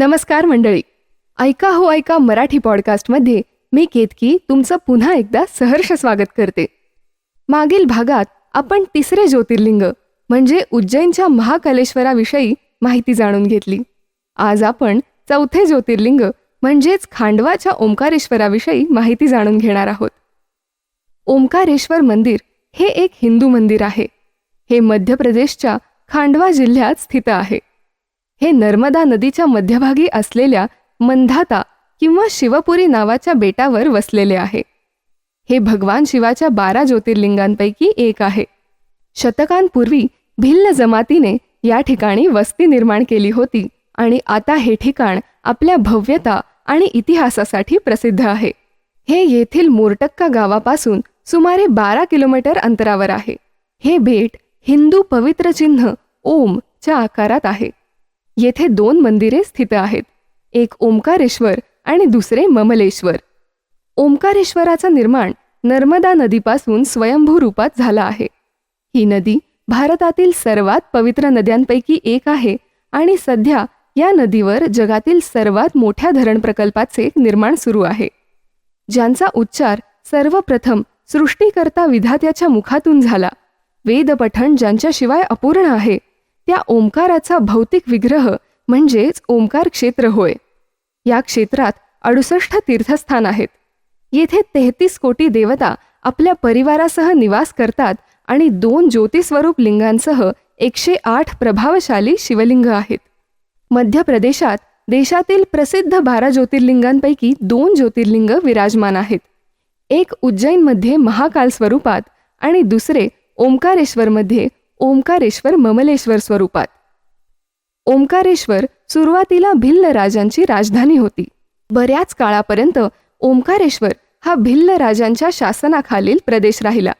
नमस्कार मंडळी. ऐका हो ऐका मराठी पॉडकास्टमध्ये मी केतकी तुमचं पुन्हा एकदा सहर्ष स्वागत करते. मागील भागात आपण तिसरे ज्योतिर्लिंग म्हणजे उज्जैनच्या महाकालेश्वराविषयी माहिती जाणून घेतली. आज आपण चौथे ज्योतिर्लिंग म्हणजेच खांडवाच्या ओंकारेश्वराविषयी माहिती जाणून घेणार आहोत. ओंकारेश्वर मंदिर हे एक हिंदू मंदिर आहे. हे मध्य प्रदेशच्या खांडवा जिल्ह्यात स्थित आहे. हे नर्मदा नदीच्या मध्यभागी असलेल्या मंधाता किंवा शिवपुरी नावाच्या बेटावर वसलेले आहे. हे भगवान शिवाच्या बारा ज्योतिर्लिंगांपैकी एक आहे. शतकांपूर्वी भिल्ल जमातीने या ठिकाणी वस्ती निर्माण केली होती आणि आता हे ठिकाण आपल्या भव्यता आणि इतिहासासाठी प्रसिद्ध आहे. हे येथील मोरटक्का गावापासून सुमारे बारा किलोमीटर अंतरावर आहे. हे बेट हिंदू पवित्र चिन्ह ओम च्या आकारात आहे. येथे दोन मंदिरे स्थित आहेत. एक ओंकारेश्वर आणि दुसरे ममलेश्वर. ओंकारेश्वराचं निर्माण नर्मदा नदीपासून स्वयंभू रूपात झाला आहे. ही नदी भारतातील सर्वात पवित्र नद्यांपैकी एक आहे आणि सध्या या नदीवर जगातील सर्वात मोठ्या धरण प्रकल्पाचे निर्माण सुरू आहे. ज्यांचा उच्चार सर्वप्रथम सृष्टीकर्ता विधात्याच्या मुखातून झाला. वेदपठण ज्यांच्याशिवाय अपूर्ण आहे त्या ओंकाराचा भौतिक विग्रह म्हणजेच ओंकार क्षेत्र होय. या क्षेत्रात अडुसष्ट तीर्थस्थान आहेत. येथे तेहतीस कोटी देवता आपल्या परिवारासह निवास करतात आणि दोन ज्योतिस्वरूप लिंगांसह एकशे आठ प्रभावशाली शिवलिंग आहेत. मध्य प्रदेशात देशातील प्रसिद्ध बारा ज्योतिर्लिंगांपैकी दोन ज्योतिर्लिंग विराजमान आहेत. एक उज्जैनमध्ये महाकाल स्वरूपात आणि दुसरे ओंकारेश्वरमध्ये ओंकारेश्वर ममलेश्वर स्वरूपात. ओंकारेश्वर सुरुवातीला भिल्ल राजांची राजधानी होती. बऱ्याच काळापर्यंत ओंकारेश्वर हा भिल्ल राजांच्या शासनाखालील प्रदेश राहिला.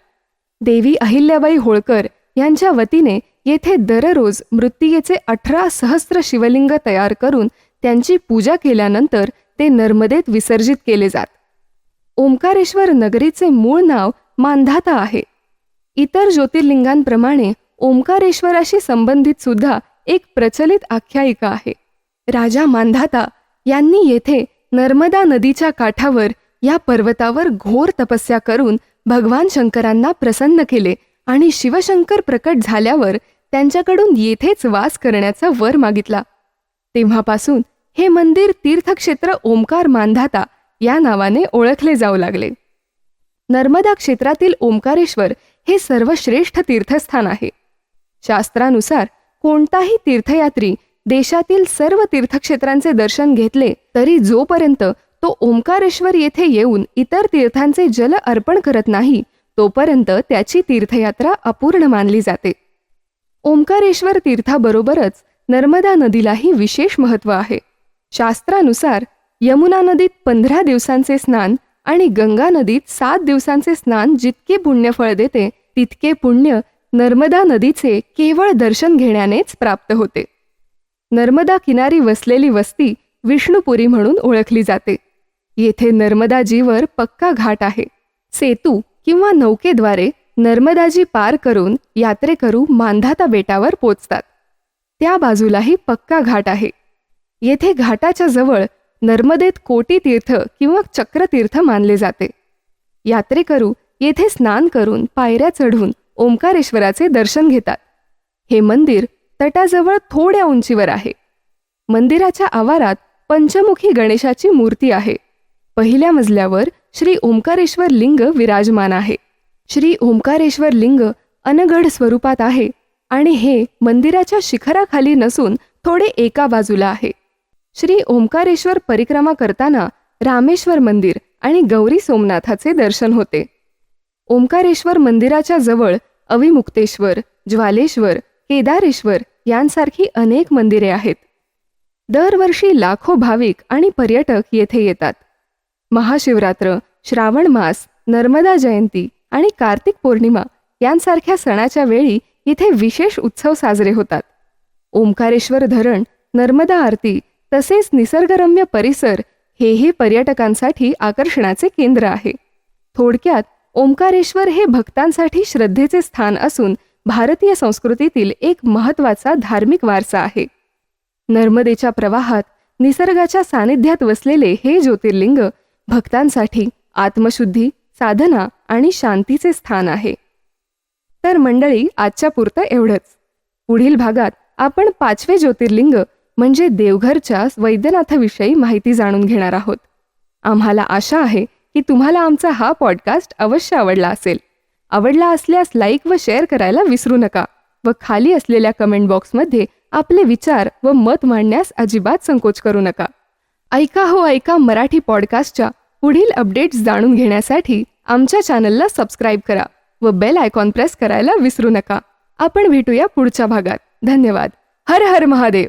देवी अहिल्याबाई होळकर यांच्या वतीने येथे दररोज मृत्तिकेचे अठरा सहस्र शिवलिंग तयार करून त्यांची पूजा केल्यानंतर ते नर्मदेत विसर्जित केले जात. ओंकारेश्वर नगरीचे मूळ नाव मांधाता आहे. इतर ज्योतिर्लिंगांप्रमाणे ओंकारेश्वराशी संबंधित सुद्धा एक प्रचलित आख्यायिका आहे. राजा मांधाता यांनी येथे नर्मदा नदीच्या काठावर या पर्वतावर घोर तपस्या करून भगवान शंकरांना प्रसन्न केले आणि शिवशंकर प्रकट झाल्यावर त्यांच्याकडून येथेच वास करण्याचा वर मागितला. तेव्हापासून हे मंदिर तीर्थक्षेत्र ओंकार मांधाता या नावाने ओळखले जाऊ लागले. नर्मदा क्षेत्रातील ओंकारेश्वर हे सर्वश्रेष्ठ तीर्थस्थान आहे. शास्त्रानुसार कोणताही तीर्थयात्री देशातील सर्व तीर्थक्षेत्रांचे दर्शन घेतले तरी जोपर्यंत तो ओंकारेश्वर येथे येऊन इतर तीर्थांचे जल अर्पण करत नाही तोपर्यंत त्याची तीर्थयात्रा अपूर्ण मानली जाते. ओंकारेश्वर तीर्थाबरोबरच नर्मदा नदीलाही विशेष महत्त्व आहे. शास्त्रानुसार यमुना नदीत पंधरा दिवसांचे स्नान आणि गंगा नदीत सात दिवसांचे स्नान जितके पुण्यफळ देते तितके पुण्य नर्मदा नदीचे केवळ दर्शन घेण्यानेच प्राप्त होते. नर्मदा किनारी वसलेली वस्ती विष्णुपुरी म्हणून ओळखली जाते. येथे नर्मदाजीवर पक्का घाट आहे. सेतू किंवा नौकेद्वारे नर्मदाजी पार करून यात्रेकरू मांधाता बेटावर पोचतात. त्या बाजूलाही पक्का घाट आहे. येथे घाटाच्या जवळ नर्मदेत कोटी तीर्थ किंवा चक्रतीर्थ मानले जाते. यात्रेकरू येथे स्नान करून पायऱ्या चढून ओंकारेश्वराचे दर्शन घेतात. हे मंदिर तटाजवळ थोड्या उंचीवर आहे. मंदिराच्या आवारात पंचमुखी गणेशाची मूर्ती आहे. पहिल्या मजल्यावर श्री ओंकारेश्वर लिंग विराजमान आहे. श्री ओंकारेश्वर लिंग अनगढ स्वरूपात आहे आणि हे मंदिराच्या शिखराखाली नसून थोडे एका बाजूला आहे. श्री ओंकारेश्वर परिक्रमा करताना रामेश्वर मंदिर आणि गौरी सोमनाथाचे दर्शन होते. ओंकारेश्वर मंदिराच्या जवळ अविमुक्तेश्वर ज्वालेश्वर केदारेश्वर यांसारखी अनेक मंदिरे आहेत. दरवर्षी लाखो भाविक आणि पर्यटक येथे येतात. महाशिवरात्र श्रावण मास नर्मदा जयंती आणि कार्तिक पौर्णिमा यांसारख्या सणाच्या वेळी इथे विशेष उत्सव साजरे होतात. ओंकारेश्वर धरण नर्मदा आरती तसेच निसर्गरम्य परिसर हेही पर्यटकांसाठी आकर्षणाचे केंद्र आहे. थोडक्यात ओंकारेश्वर हे भक्तांसाठी श्रद्धेचे स्थान असून भारतीय संस्कृतीतील एक महत्त्वाचा धार्मिक वारसा आहे. नर्मदेच्या प्रवाहात निसर्गाच्या सानिध्यात वसलेले हे ज्योतिर्लिंग भक्तांसाठी आत्मशुद्धी साधना आणि शांतीचे स्थान आहे. तर मंडळी आजच्या पुरतं एवढंच. पुढील भागात आपण पाचवे ज्योतिर्लिंग म्हणजे देवघरच्या वैद्यनाथाविषयी माहिती जाणून घेणार आहोत. आम्हाला आशा आहे की तुम्हाला आमचा हा पॉडकास्ट अवश्य आवडला असेल. आवडला असल्यास लाईक व शेअर करायला विसरू नका व खाली असलेल्या कमेंट बॉक्समध्ये आपले विचार व मत मांडण्यास अजिबात संकोच करू नका. ऐका हो ऐका मराठी पॉडकास्टच्या पुढील अपडेट्स जाणून घेण्यासाठी आमच्या चॅनलला सबस्क्राईब करा व बेल आयकॉन प्रेस करायला विसरू नका. आपण भेटूया पुढच्या भागात. धन्यवाद. हर हर महादेव.